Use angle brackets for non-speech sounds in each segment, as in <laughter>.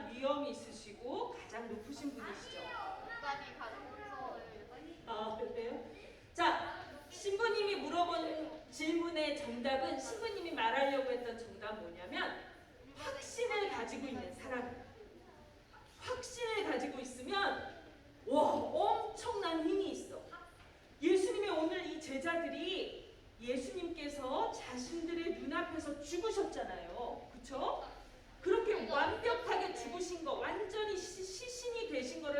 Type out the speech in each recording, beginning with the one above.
질환 위험이 있으시고 가장 높으신 분이시죠. 부담이 가장 무서워요. 아, 그래요? 자, 신부님이 물어본 질문의 정답은 신부님이 말하려고 했던 정답 뭐냐면 확신을 가지고 있는 사람. 확신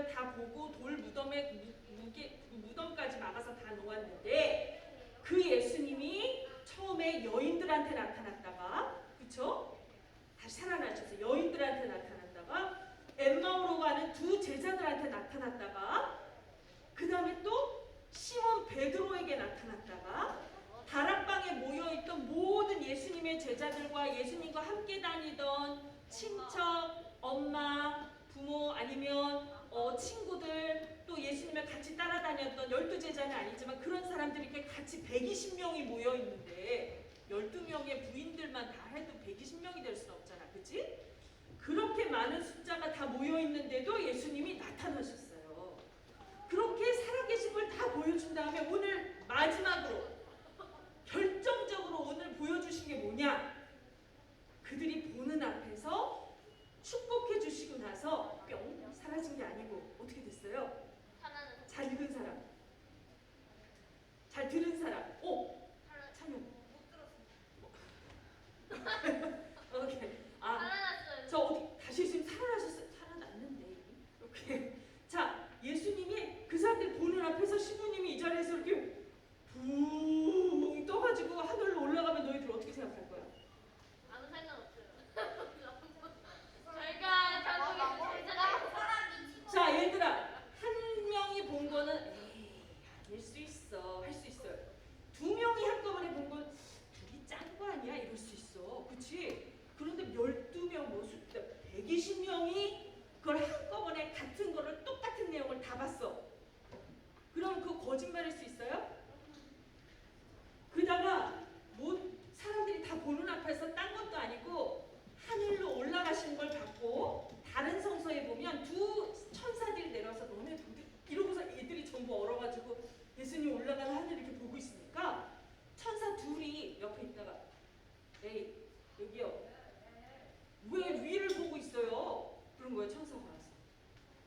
거를 다 보고 돌 무덤에 무, 무게, 그 무덤까지 막아서 다 놓았는데 그 예수님이 처음에 여인들한테 나타났다가 그쵸? 다시 살아나셔서 여인들한테 나타났다가 엠마오로 가는 두 제자들한테 나타났다가 그 다음에 또 시몬 베드로에게 나타났다가 다락방에 모여있던 모든 예수님의 제자들과 예수님과 함께 다니던 친척, 엄마, 부모 아니면 어, 친구들 또 예수님을 같이 따라다녔던 열두 제자는 아니지만 그런 사람들이 이렇게 같이 120명이 모여 있는데 12명의 부인들만 다 해도 120명이 될 수는 없잖아. 그치? 그렇게 많은 숫자가 다 모여 있는데도 예수님이 나타나셨어요. 그렇게 살아계신 걸 다 보여준 다음에 오늘 마지막으로 결정적으로 오늘 보여주신 게 뭐냐? 그들이 보는 앞에서 축복해 주시고 나서 뿅 사라진 게 아니고 어떻게 됐어요? 하나는 잘 읽은 사람, 잘 들은 사람, 오 찬용, 못. 오케 <laughs> 이. 아, 살아났어요. 저 어디 다시 지금 살아나셨어요? 살아났는데 이렇게. 자, 예수님이 그 사람들 보는 앞에서 시부님이 이 자리에서 이렇게 붕 떠가지고 하늘로 올라가면 너희들 어떻게 생각할 거야? 아무 상관없어요. 저희가 전국에서 제자가 자, 얘들아, 한 명이 본 거는 에이 아닐 수 있어, 할 수 있어요. 두 명이 한꺼번에 본 건 둘이 짠 거 아니야? 이럴 수 있어, 그렇지? 그런데 열두 명, 뭐 숫자 120명이 그걸 한꺼번에 같은 거를 똑같은 내용을 다 봤어. 그럼 그 거짓말일 수 있어요? 그다가 뭐 사람들이 다 보는 앞에서 딴 것도 아니고 하늘로 올라가신 걸 봤고 다른 성서에 보면 두 천사들이 내려와서 너네 도대 이러고서 애들이 전부 얼어가지고 예수님 올라가는 하늘 이렇게 보고 있으니까 천사 둘이 옆에 있다가 에이 여기요 왜 위를 보고 있어요? 그런 거예요 천사가 와서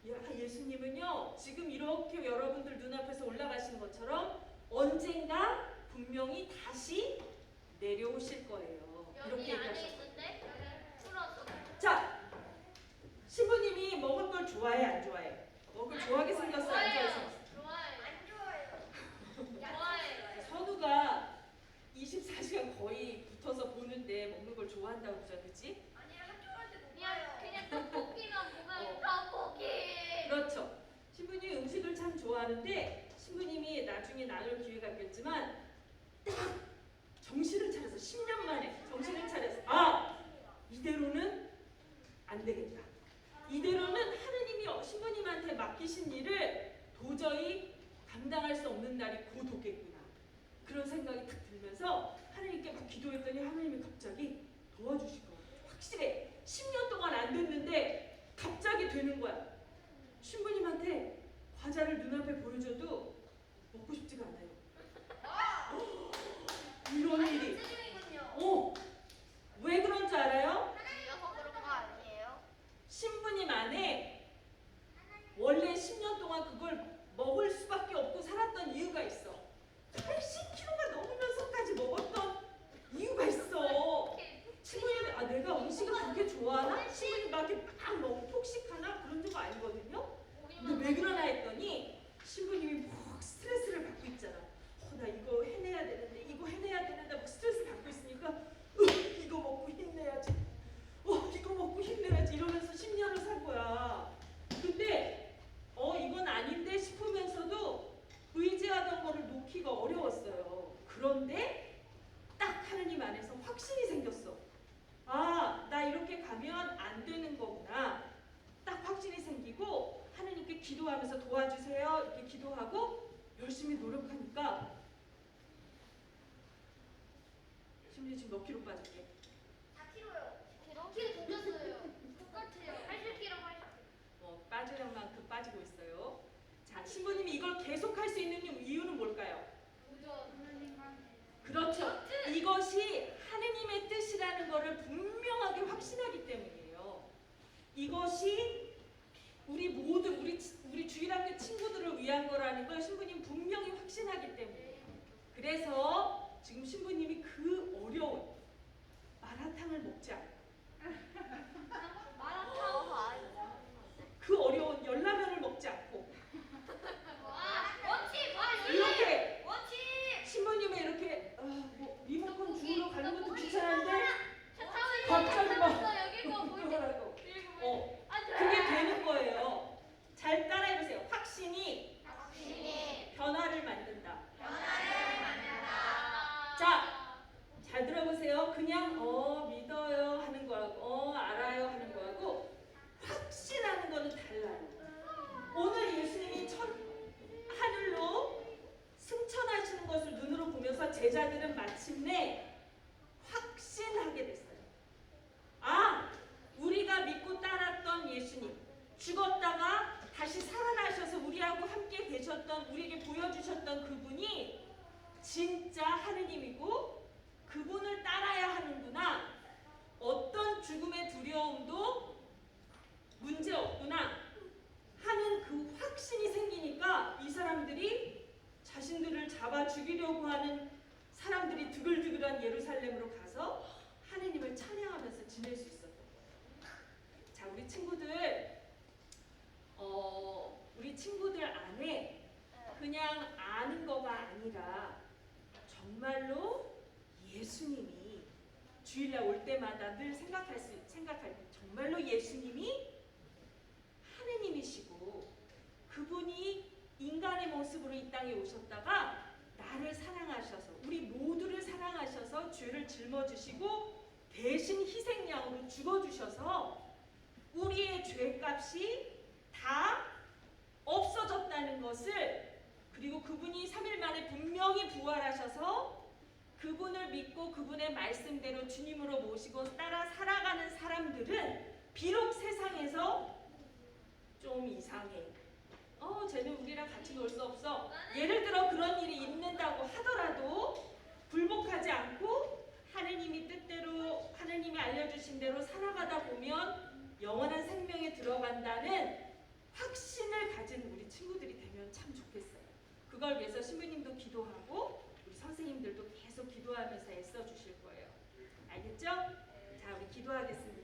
야, 예수님은요 지금 이렇게 여러분들 눈앞에서 올라가신 것처럼 언젠가 분명히 다시 내려오실 거예요. 이렇게 안에 얘기하셨어요. 있는데 풀어서 자, 신부님이 먹을 걸 좋아해 안 좋아해? 먹을 좋아하게 생겼어? 좋아해요. 안 좋아해요. 좋아해요. 선우가 24시간 거의 붙어서 보는데 먹는 걸 좋아한다고 그러잖아, 그치? 아니 학교할 때 그냥 그냥 떡볶이만 보면 어. 떡볶이. 그렇죠. 신부님이 음식을 참 좋아하는데 신부님이 나중에 나눌 기회가 있겠지만 딱 정신을 차려서 10년 만에 정신을 차려서 아 이대로는 안 되겠다. 이대로는 하느님이 신부님한테 맡기신 일을 도저히 감당할 수 없는 날이 곧 오겠구나. 그런 생각이 딱 들면서 하느님께 막 기도했더니 하느님이 갑자기 거예요. 확실해. 10년 동안 안 됐는데 갑자기 되는 거야. 신부님한테 과자를 눈앞에 보여줘도 먹고 싶지가 않아요. 이런 일이. 요 어, 왜 그런 줄 알아요? 하나님이어서 그런 거 아니에요? 신부님 안에 원래 10년 동안 그걸 먹을 수밖에 없고 살았던 이유가 있어. 80kg가 넘으면서까지 먹었던 이유가 있어. 신부님이 아 내가 음식을 그렇게 좋아하나? 신부님 막 이렇게 막 너무 폭식하나? 그런 적 아니거든요. 근데 왜 그러나 했더니 신부님이 막 스트레스를 받고 있잖아. 어, 나 이거 해내야 되는데 이거 해내야 되는데 막 스트레스 받고 있으니까 으, 이거 먹고 힘내야지. 어, 이거 먹고 힘내야지 이러면서 10년을 산 거야. 근데 어 이건 아닌데 싶으면서도 의지하던 거를 놓기가 어려웠어요. 그런데 딱 하느님 안에서 확신이 생겼어. 아, 나 이렇게 가면 안 되는 거구나. 딱 확신이 생기고 하느님께 기도하면서 도와주세요. 이렇게 기도하고 열심히 노력하니까 심리 지금 몇 킬로 빠졌게? 4kg요. 4kg 던졌어요. 똑같아요. 80kg 80kg. 뭐 빠지는 만큼 신부님이 이걸 계속 할 수 있는 이유는 뭘까요? 그렇죠. 이것이 하느님의 뜻이라는 것을 분명하게 확신하기 때문이에요. 이것이 우리 모두 우리 치- 우리 주일학교 친구들을 위한 거라는 걸 신부님 분명히 확신하기 때문이에요. 그래서 지금 신부님이 그 어려운 마라탕을 먹지 않고 그 어려운 열라면을 먹지 않고 이렇게 신부님이 이렇게 아, 뭐 리모컨 주우러 가는 것도 귀찮은데 갑자기 막 그러라고 어 그게 되는 거예요. 잘 따라해보세요. 확신이 변화를 만든다. 자, 잘 들어보세요. 그냥 어 믿어요 하는 거하고 어 알아요 하는 거하고 확신하는 거는 달라요. 오늘 예수님이 천 하늘로 승천하시는 것을 눈으로 보면서 제자들은 마침내 확신하게 됐어요. 아, 우리가 믿고 따랐던 예수님 죽었다가 다시 살아나셔서 우리하고 함께 계셨던 우리에게 보여주셨던 그분이 진짜 하느님이고 그분을 따라야 하는구나. 어떤 죽음의 두려움도 문제 없구나 하는 그 확신이 생기니까 이 사람들이 자신들을 잡아 죽이려고 하는 사람들이 드글드글한 예루살렘으로 가서 하느님을 찬양하면서 지낼 수 있었던 거예요. 자, 우리 친구들, 어, 우리 친구들 안에 그냥 아는 거가 아니라 정말로 예수님이 주일날 올 때마다 늘 생각할 수 생각할 때 정말로 예수님이 하느님이시고 그분이 인간의 모습으로 이 땅에 오셨다가 나를 사랑하셔서 우리 모두를 사랑하셔서 죄를 짊어지시고 대신 희생양으로 죽어주셔서 우리의 죄값이 다 없어졌다는 것을 그분이 3일 만에 분명히 부활하셔서 그분을 믿고 그분의 말씀대로 주님으로 모시고 따라 살아가는 사람들은 비록 세상에서 좀 이상해. 어, 쟤는 우리랑 같이 놀 수 없어. 예를 들어 그런 일이 있는다고 하더라도 굴복하지 않고 하느님이 뜻대로 하느님이 알려주신 대로 살아가다 보면 영원한 생명에 들어간다는 확신을 가진 우리 친구들이 되면 참 좋겠어요. 그걸 위해서 신부님도 기도하고 우리 선생님들도 계속 기도하면서 애써 주실 거예요. 알겠죠? 자, 우리 기도하겠습니다.